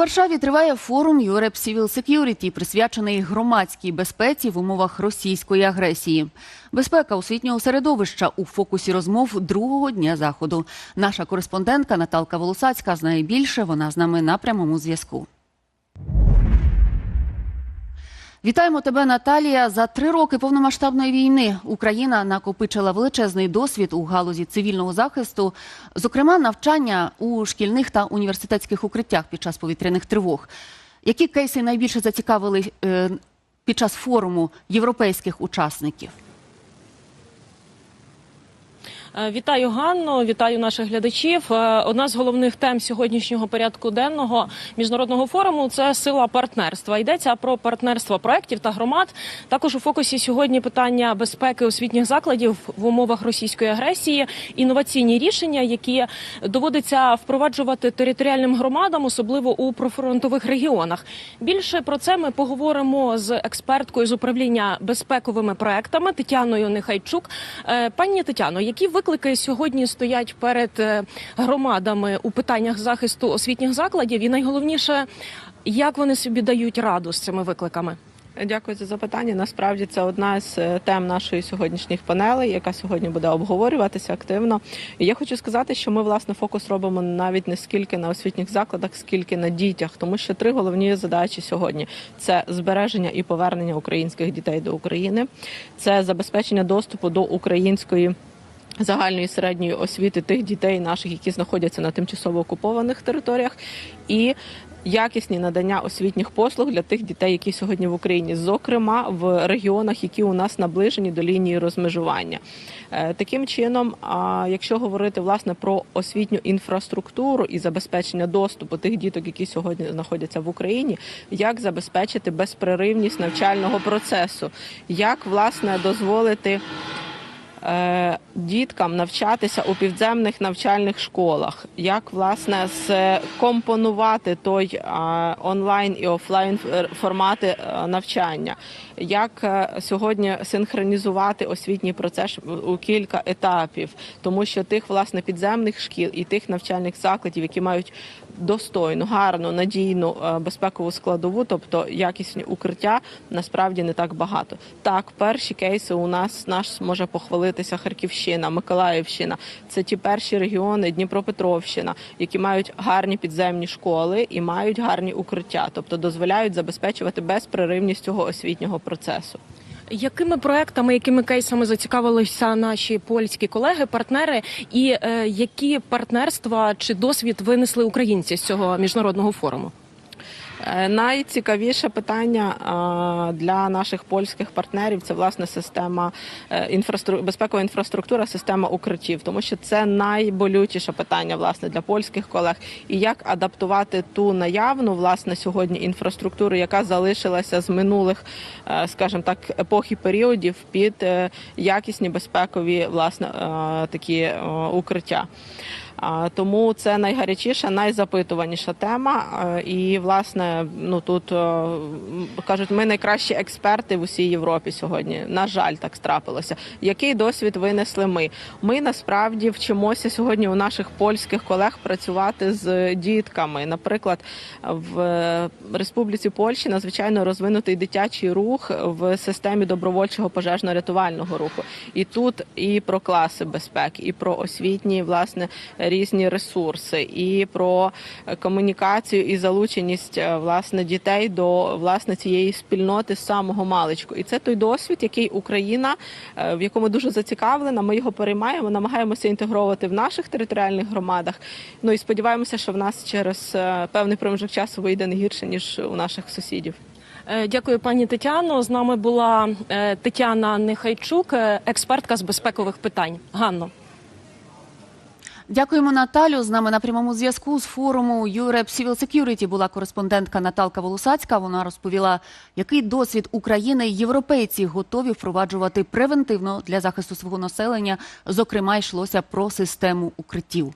Варшаві триває форум Europe Civil Security, присвячений громадській безпеці в умовах російської агресії. Безпека освітнього середовища у фокусі розмов другого дня заходу. Наша кореспондентка Наталка Волосацька знає більше. Вона з нами на прямому зв'язку. Вітаємо тебе, Наталія. За три роки повномасштабної війни Україна накопичила величезний досвід у галузі цивільного захисту, зокрема навчання у шкільних та університетських укриттях під час повітряних тривог. Які кейси найбільше зацікавили е, під час форуму європейських учасників? Е, Вітаю Ганно, вітаю наших глядачів. Е, Одна з головних тем сьогоднішнього порядку денного міжнародного форуму це сила партнерства. Йдеться про партнерство проєктів та громад. Також у фокусі сьогодні питання безпеки освітніх закладів в умовах російської агресії, інноваційні рішення, які доводиться впроваджувати територіальним громадам, особливо у профронтових регіонах. Більше про це ми поговоримо з експерткою з управління безпековими проектами Тетяною Нехайчук. Е, Пані Тетяно, які виклики сьогодні стоять перед е, громадами у питаннях захисту освітніх закладів, і найголовніше, як вони собі дають раду з цими викликами? Дякую за запитання. Насправді це одна з е, тем нашої сьогоднішніх панелей, яка сьогодні буде обговорюватися активно. І я хочу сказати, що ми власне фокус робимо навіть не скільки на освітніх закладах, скільки на дітях, тому що три головні задачі сьогодні: це збереження і повернення українських дітей до України, це забезпечення доступу до української. Загальної середньої освіти тих дітей наших, які знаходяться на тимчасово окупованих територіях, і якісні надання освітніх послуг для тих дітей, які сьогодні в Україні, зокрема в регіонах, які у нас наближені до лінії розмежування. Е, Таким чином, якщо говорити власне про освітню інфраструктуру і забезпечення доступу тих діток, які сьогодні знаходяться в Україні, як забезпечити безперервність навчального процесу, як власне дозволити діткам навчатися у підземних навчальних школах, як власне скомпонувати той е, онлайн і офлайн ф- формати е, навчання, як е, сьогодні синхронізувати освітній процес у кілька етапів, тому що тих власне підземних шкіл і тих навчальних закладів, які мають достойну, гарну, надійну е, безпекову складову, тобто якісні укриття, насправді не так багато. Так, перші кейси у нас наш може похвалитися Харківщина, Миколаївщина. Це ті перші регіони, Дніпропетровщина, які мають гарні підземні школи і мають гарні укриття, тобто дозволяють забезпечувати безперервність цього освітнього процесу. Якими проектами, якими кейсами зацікавилися наші польські колеги, партнери, і е, які партнерства чи досвід винесли українці з цього міжнародного форуму? Е, Найцікавіше питання для наших польських партнерів це власне система е, інфрастру... безпекова інфраструктура, система укриттів, тому що це найболючіше питання власне для польських колег. І як адаптувати ту наявну власне сьогодні інфраструктуру, яка залишилася з минулих, е, скажімо так, епох і періодів під е, якісні безпекові власне е, такі е, укриття. Тому це найгарячіша, найзапитуваніша тема. І власне, ну тут е, кажуть, ми найкращі експерти в усій Європі сьогодні. На жаль, так трапилося. Який досвід винесли ми? Ми насправді вчимося сьогодні у наших польських колег працювати з дітками. Наприклад, в е, Республіці Польщі надзвичайно розвинутий дитячий рух в системі добровольчого пожежно-рятувального руху. І тут і про класи безпеки, і про освітні власне різні ресурси, і про комунікацію і залученість е, власне дітей до власне цієї спільноти з самого маличку. І це той досвід, який Україна, е, в якому дуже зацікавлена. Ми його переймаємо, намагаємося інтегровувати в наших територіальних громадах. Ну і сподіваємося, що в нас через е, певний проміжок часу вийде не гірше ніж у наших сусідів. Дякую, пані Тетяно. З нами була Тетяна Нехайчук, експертка з безпекових питань. Ганно. Дякуємо, Наталю. З нами на прямому зв'язку з форуму Europe Civil Security була кореспондентка Наталка Волосацька. Вона розповіла, який досвід України європейці готові впроваджувати превентивно для захисту свого населення. Зокрема, йшлося про систему укриттів.